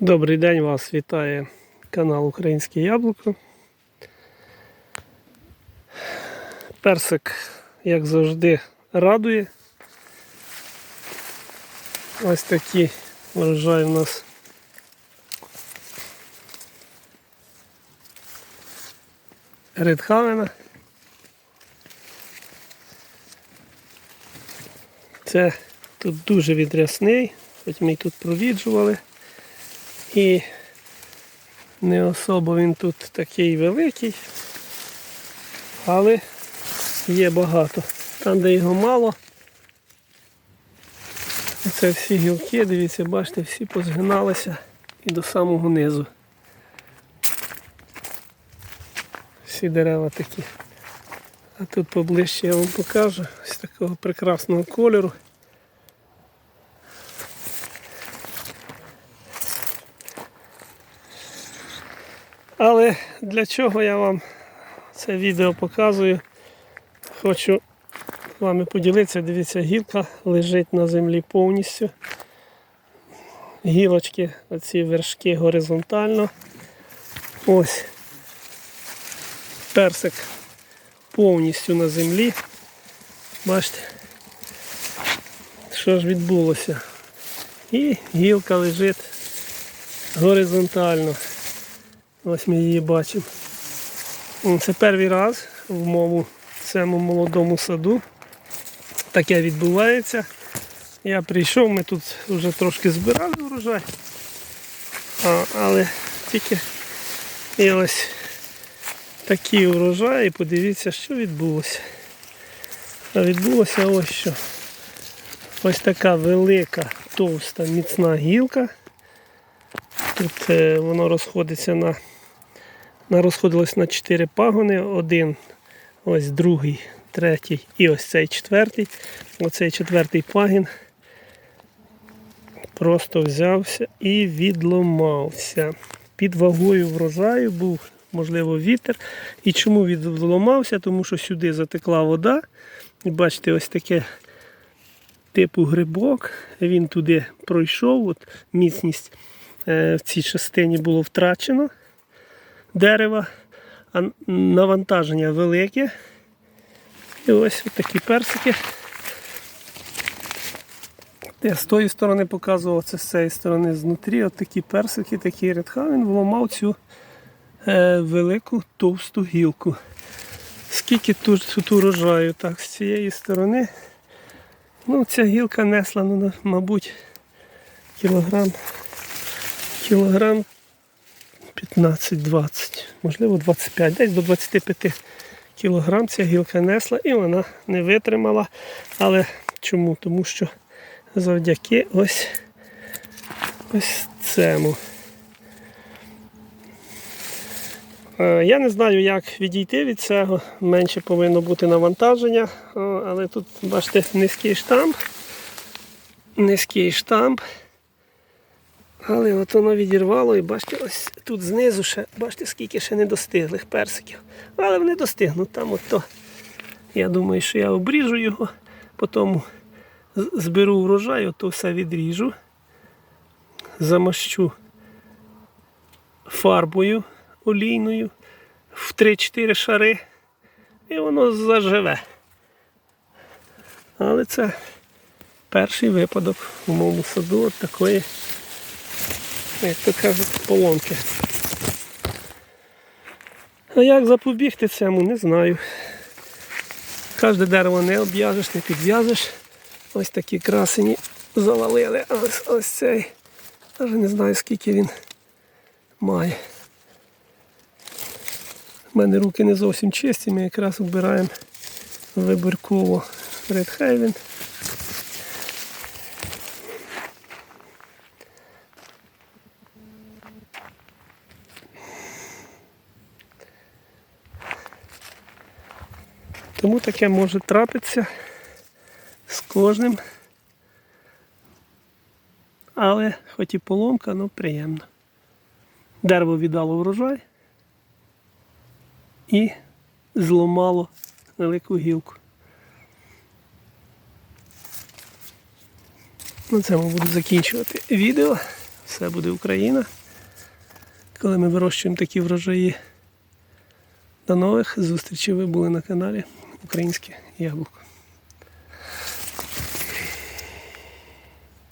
Добрий день, вас вітає канал Українське Яблуко. Персик, як завжди, радує. Ось такі врожай у нас. Редхавена. Це тут дуже відрясний, хоч ми тут провіджували. І не особо він тут такий великий, але є багато. Там, де його мало, це всі гілки, дивіться, бачите, всі позгиналися і до самого низу. Всі дерева такі. А тут поближче я вам покажу ось такого прекрасного кольору. Але для чого я вам це відео показую? Хочу вами поділитися. Дивіться, гілка лежить на землі повністю. Гілочки, оці вершки горизонтально. Ось персик повністю на землі. Бачите, що ж відбулося? І гілка лежить горизонтально. Ось ми її бачимо. Це перший раз в моєму цьому молодому саду. Таке відбувається. Я прийшов, ми тут вже трошки збирали урожай. А, але тільки і ось такі урожаї, подивіться, що відбулося. А відбулося ось що. Ось така велика, товста, міцна гілка. Тут е, воно розходиться на розходилось на 4 пагони. Один, ось другий, третій і ось цей четвертий. Оцей четвертий пагін просто взявся і відломався. Під вагою врожаю був, можливо, вітер. І чому відломався? Тому що сюди затекла вода. І бачите, ось таке типу грибок. Він туди пройшов, от міцність е, в цій частині було втрачено дерева, а навантаження велике. І ось такі персики. Я з тої сторони показував, це з цієї сторони знутрі. От такі персики, такий редха, він вломав цю е, велику товсту гілку. Скільки тут, тут урожаю, так, з цієї сторони. Ну, ця гілка несла, ну, мабуть, кілограм, кілограм 15-20, можливо 25, десь до 25 кілограм ця гілка несла і вона не витримала. Але чому? Тому що завдяки ось ось цьому. Е, Я не знаю, як відійти від цього. Менше повинно бути навантаження, але тут, бачите, низький штамп. Низький штамп. Але от воно відірвало і бачите, ось тут знизу ще, бачите, скільки ще недостиглих персиків. Але вони достигнуть там от то. Я думаю, що я обріжу його, потім зберу врожай, ото все відріжу, замащу фарбою олійною в 3-4 шари і воно заживе. Але це перший випадок у моєму саду от такої, як то кажуть, поломки. А як запобігти цьому, не знаю. Кожне дерево не обв'яжеш, не підв'яжеш. Ось такі красені завалили. Ось, ось цей. Навіть не знаю скільки він має. У мене руки не зовсім чисті, ми якраз вбираємо вибірково Red Тому таке може трапитися з кожним. Але хоч і поломка, але приємно. Дерево віддало врожай і зламало велику гілку. На цьому буду закінчувати відео. Все буде Україна. Коли ми вирощуємо такі врожаї. До нових зустрічей ви були на каналі Українське Яблуко.